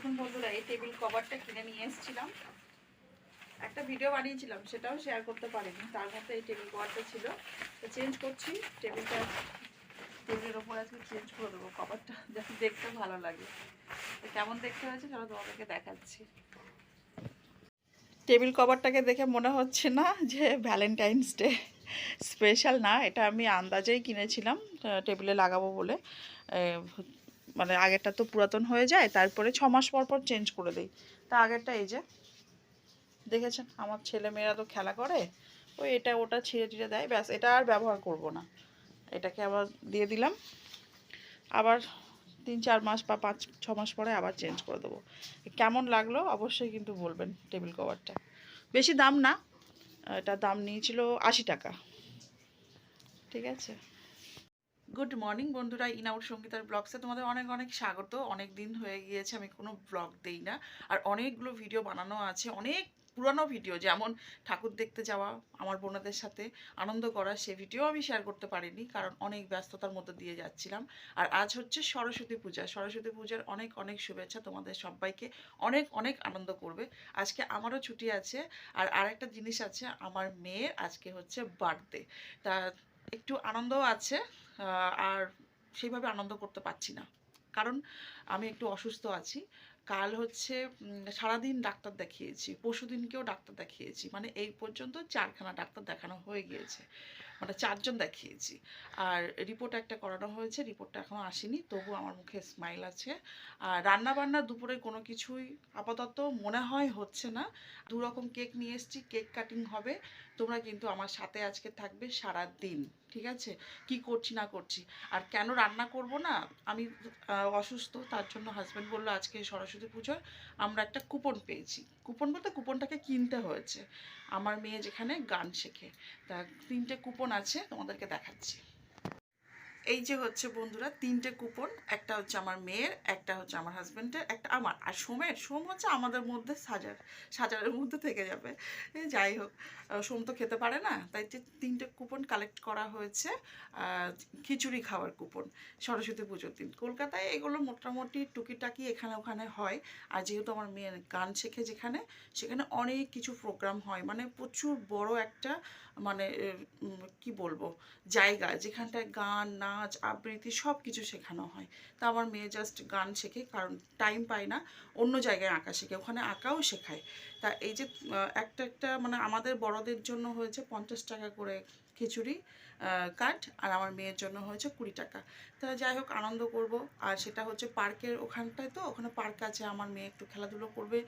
দেখুন বন্ধুরা, এই টেবিল কভারটা কিনে নিয়ে এসেছিলাম। একটা ভিডিও বানিয়েছিলাম, সেটাও শেয়ার করতে পারিনি। তার মধ্যে এই টেবিল কভারটা ছিল। তো চেঞ্জ করছি, টেবিলটা টেবিলের ওপর আজকে চেঞ্জ করে দেবো কভারটা, যাতে দেখতে ভালো লাগে। তো কেমন দেখতে হয়েছে চলো তোমাদেরকে দেখাচ্ছি। টেবিল কভারটাকে দেখে মনে হচ্ছে না যে ভ্যালেন্টাইন্স ডে স্পেশাল না, এটা আমি আন্দাজেই কিনেছিলাম টেবিলে লাগাবো বলে। মানে আগেরটা তো পুরাতন হয়ে যায়, তারপরে ছ মাস পর পর চেঞ্জ করে দিই। তা আগেরটা এই যে, দেখেছেন? আমার ছেলে মেয়েরা তো খেলা করে, ওই এটা ওটা ছিঁড়ে টিড়ে দেয়, ব্যাস, এটা আর ব্যবহার করব না। এটাকে আবার দিয়ে দিলাম। আবার তিন চার মাস বা পাঁচ, ছ মাস পরে আবার চেঞ্জ করে দেবো। কেমন লাগল অবশ্যই কিন্তু বলবেন টেবিল কভারটা। বেশি দাম না, এটা দাম নিয়েছিল আশি টাকা। ঠিক আছে? গুড মর্নিং বন্ধুরা ইনাউর সঙ্গীতার ব্লগসে তোমাদের অনেক অনেক স্বাগত। অনেক দিন হয়ে গিয়েছে, আমি কোনো ব্লগ দেই না। আর অনেকগুলো ভিডিও বানানো আছে, অনেক পুরানো ভিডিও, যেমন ঠাকুর দেখতে যাওয়া, আমার বোনদের সাথে আনন্দ করা, সে ভিডিও আমি শেয়ার করতে পারিনি, কারণ অনেক ব্যস্ততার মধ্যে দিয়ে যাচ্ছিলাম। আর আজ হচ্ছে সরস্বতী পূজা। সরস্বতী পূজার অনেক অনেক শুভেচ্ছা তোমাদের সবাইকে, অনেক অনেক আনন্দ করবে। আজকে আমারও ছুটি আছে, আর আরেকটা জিনিস আছে, আমার মেয়ের আজকে হচ্ছে বার্থডে তা একটু আনন্দও আছে আর সেইভাবে আনন্দ করতে পারছি না। কারণ আমি একটু অসুস্থ আছি। কাল হচ্ছে সারাদিন ডাক্তার দেখিয়েছি পরশু দিনকেও ডাক্তার দেখিয়েছি। মানে এই পর্যন্ত চারখানা ডাক্তার দেখানো হয়ে গিয়েছে। মানে চারজন দেখিয়েছি। আর রিপোর্ট একটা করানো হয়েছে, রিপোর্টটা এখনও আসেনি তবু আমার মুখে স্মাইল আছে। আর রান্না বান্না দুপুরে কোনো কিছুই আপাতত মনে হয় হচ্ছে না। দু রকম কেক নিয়ে এসেছি, কেক কাটিং হবে। তোমরা কিন্তু আমার সাথে আজকে থাকবে সারা দিন ঠিক আছে? কি করছি, না করছি? আর কেন রান্না করব না? আমি অসুস্থ, তার জন্য হাজব্যান্ড বলল, আজকে সরস্বতী পুজোর আমরা একটা কুপন পেয়েছি। কুপন বলতে কুপনটাকে কিনতে হয়েছে। আমার মেয়ে যেখানে গান শেখে, তা তিনটে কুপন আছে, তোমাদেরকে দেখাচ্ছি। এই যে হচ্ছে বন্ধুরা, তিনটে কুপন, একটা হচ্ছে আমার মেয়ের, একটা হচ্ছে আমার হাজব্যান্ডের একটা আমার। আর সোমের, সোম হচ্ছে আমাদের মধ্যে সাজার, সাজারের মধ্যে থেকে যাবে। যাই হোক সোম তো খেতে পারে না, তাই যে তিনটে কুপন কালেক্ট করা হয়েছে খিচুড়ি খাওয়ার কুপন, সরস্বতী পুজোর দিন। কলকাতায় এগুলো মোটামুটি টুকিটাকি এখানে ওখানে হয়। আর যেহেতু আমার মেয়ের গান শেখে যেখানে, সেখানে অনেক কিছু প্রোগ্রাম হয়। মানে প্রচুর বড় একটা মানে কি বলব, জায়গা, যেখানটায় গান, নাচ, আবৃত্তি সব কিছু শেখানো হয়। তা আমার মেয়ে জাস্ট গান শেখে, কারণ টাইম পায় না, অন্য জায়গায় আঁকা শেখে, ওখানে আঁকাও শেখায়। তা এই যে একটা একটা মানে আমাদের বড়দের জন্য হয়েছে পঞ্চাশ টাকা করে খিচুড়ি কাঠ, আর আমার মেয়ের জন্য হয়েছে কুড়ি টাকা। তা যাই হোক, আনন্দ করব। আর সেটা হচ্ছে পার্কের ওখানটায় তো, ওখানে পার্ক আছে, আমার মেয়ে একটু খেলাধুলো করবে,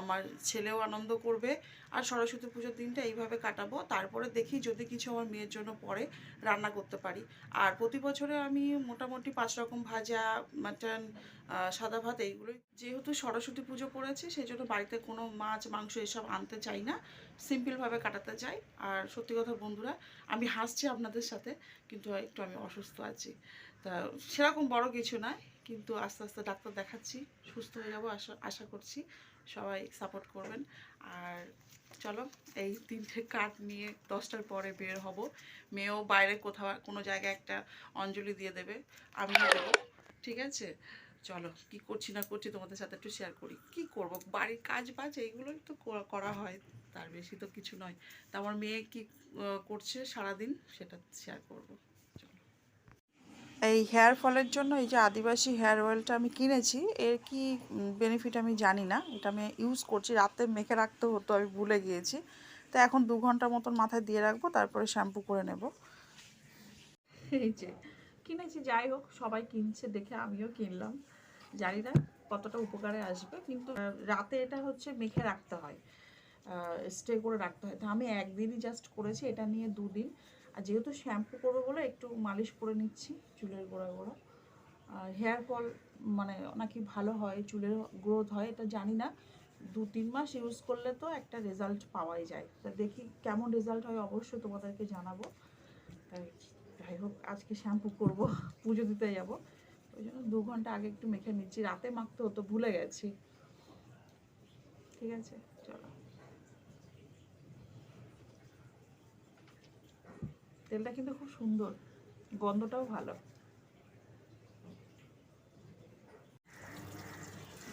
আমার ছেলেও আনন্দ করবে। আর সরস্বতী পুজোর দিনটা এইভাবে কাটাবো, তারপরে দেখি যদি কিছু আমার মেয়ের জন্য পরে রান্না করতে পারি। আর প্রতি বছরে আমি মোটামুটি পাঁচ রকম ভাজা, মাটন সাদা ভাত এইগুলোই যেহেতু সরস্বতী পুজো পড়েছে সেই জন্য বাড়িতে কোনো মাছ, মাংস এসব আনতে চাই না। সিম্পলভাবে কাটাতে চাই। আর সত্যি কথা বন্ধুরা, আমি হাসছি আপনাদের সাথে, কিন্তু একটু আমি অসুস্থ আছি। তা সেরকম বড় কিছু নয়, কিন্তু আস্তে আস্তে ডাক্তার দেখাচ্ছি, সুস্থ হয়ে যাব আশা আশা করছি। সবাই সাপোর্ট করবেন। আর চলো, এই তিনটে কাঠ নিয়ে দশটার পরে বের হব। মেয়েও বাইরে কোথাও, কোনো জায়গায় একটা অঞ্জলি দিয়ে দেবে, আমিও ঠিক আছে? চলো, কি করছি না করছি তোমাদের সাথে একটু শেয়ার করি। কি করব? বাড়ির কাজ বাজ, এইগুলোই তো করা- হয়, তার বেশি তো কিছু নয়। তা আমার মেয়ে কি করছে সারাদিন, সেটা শেয়ার করব। এই হেয়ার ফলের জন্য এই যে আদিবাসী হেয়ার অয়েলটা আমি কিনেছি, এর কি বেনিফিট আমি জানি না। এটা আমি ইউজ করছি, রাতে মেখে রাখতে হতো, আমি ভুলে গিয়েছি। তো এখন দু ঘণ্টা মতন মাথায় দিয়ে রাখব, তারপরে শ্যাম্পু করে নেব। এই যে, কিনেছি, যাই হোক, সবাই কিনছে দেখে আমিও কিনলাম। জানি না কতটা উপকারে আসবে, কিন্তু রাতে এটা হচ্ছে মেখে রাখতে হয়। স্টে করে রাখতে হয়। তো আমি একদিনই জাস্ট করেছি, এটা নিয়ে দুদিন। আর যেহেতু শ্যাম্পু করব বলে একটু মালিশ করে নিচ্ছি চুলের গোড়া গোড়া। আর হেয়ার ফল মানে নাকি ভালো হয়, চুলের গ্রোথ হয়, এটা জানি না। দু তিন মাস ইউজ করলে তো একটা রেজাল্ট পাওয়াই যায়। তা দেখি কেমন রেজাল্ট হয়, অবশ্যই তোমাদেরকে জানাব। তাই যাই হোক, আজকে শ্যাম্পু করব, পুজো দিতে যাব। ওই জন্য দু ঘণ্টা আগে একটু মেখে নিচ্ছি, রাতে মাখতে হতো, ভুলে গেছি। ঠিক আছে চলো তেলটা কিন্তু খুব সুন্দর গন্ধটাও ভালো।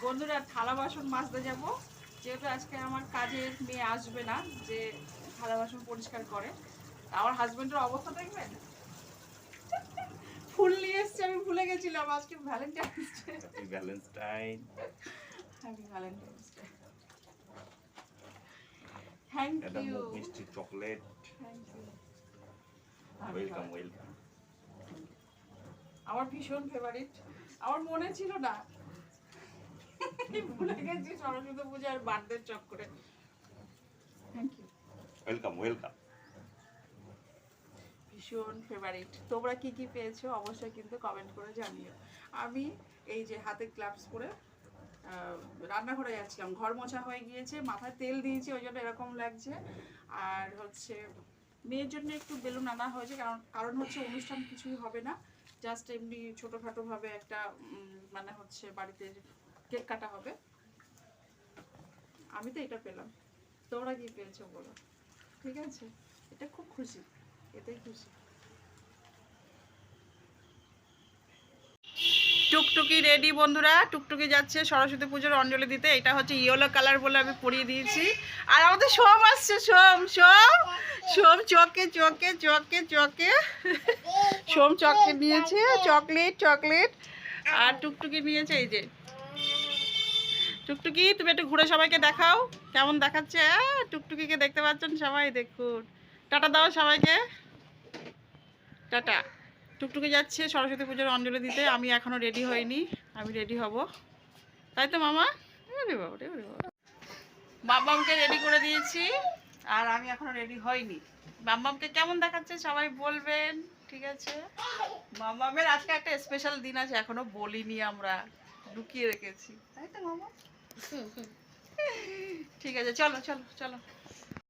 বন্ধুরা থালা বাসন মাজতে যাব। যেহেতু আজকে আমার কাজের মেয়ে আসবে না যে থালা বাসন পরিষ্কার করে আমার হাজবেন্ডের অবস্থা দেখবেন? ফুল নিয়ে এসছে আমি ভুলে গেছিলাম আজকে Valentine's day Valentine happy Valentine's day thank you মিষ্টি chocolate thank you welcome welcome আমার ভীষণ ফেভারিট আমার মনে ছিল না। ভুলে গেছি সরস্বতী পূজার বার্থডে চক্করে। থ্যাংক ইউ ওয়েলকাম ওয়েলকাম ভীষণ ফেভারিট তোমরা কি কি পেয়েছ অবশ্যই কিন্তু কমেন্ট করে জানিও। আমি এই যে হাতে গ্লাভস পরে রান্নাঘরে যাচ্ছিলাম। ঘর মোছা হয়ে গিয়েছে মাথায় তেল দিয়েছি ওই জন্য এরকম লাগছে। আর হচ্ছে মেয়ের জন্য একটু বেলুন আনা হয়েছে, কারণ কারণ হচ্ছে অনুষ্ঠান কিছুই হবে না। জাস্ট এমনি ছোটোখাটো ভাবে একটা মানে হচ্ছে বাড়িতে কেক কাটা হবে। আমি তো এটা পেলাম। তোমরা কি পেয়েছ বলো? ঠিক আছে? এটা খুব খুশি। এটাই খুশি। টুকটুকি রেডি বন্ধুরা, টুকটুকি যাচ্ছে সরস্বতী পুজোর অঞ্জলি দিতে। এটা হচ্ছে ইয়েলো কালার বলে আমি পরিয়ে দিয়েছি। আর আমাদের সোম আসছে, সোম সোম সোম চকে চকে চকে চকে। সোম চকে নিয়েছে, চকলেট চকলেট। আর টুকটুকি নিয়েছে, এই যে। টুকটুকি, তুমি একটু ঘুরে সবাইকে দেখাও, কেমন দেখাচ্ছে? টুকটুকিকে দেখতে পাচ্ছেন সবাই, দেখুন। টাটা দাও সবাইকে। টাটা। টুকটুকি যাচ্ছে সরস্বতী পুজোর অঞ্জলি দিতে। আমি এখনও রেডি হইনি। আমি রেডি হব। তাই তো মামা? রে, বাবা। বাম্বামকে রেডি করে দিয়েছি আর আমি এখনও রেডি হইনি। বাম্বামকে কেমন দেখাচ্ছে সবাই বলবেন ঠিক আছে? মামামের আজকে একটা স্পেশাল দিন আছে এখনও বলিনি আমরা লুকিয়ে রেখেছি। তাই তো মামা? ঠিক আছে চলো চলো চলো।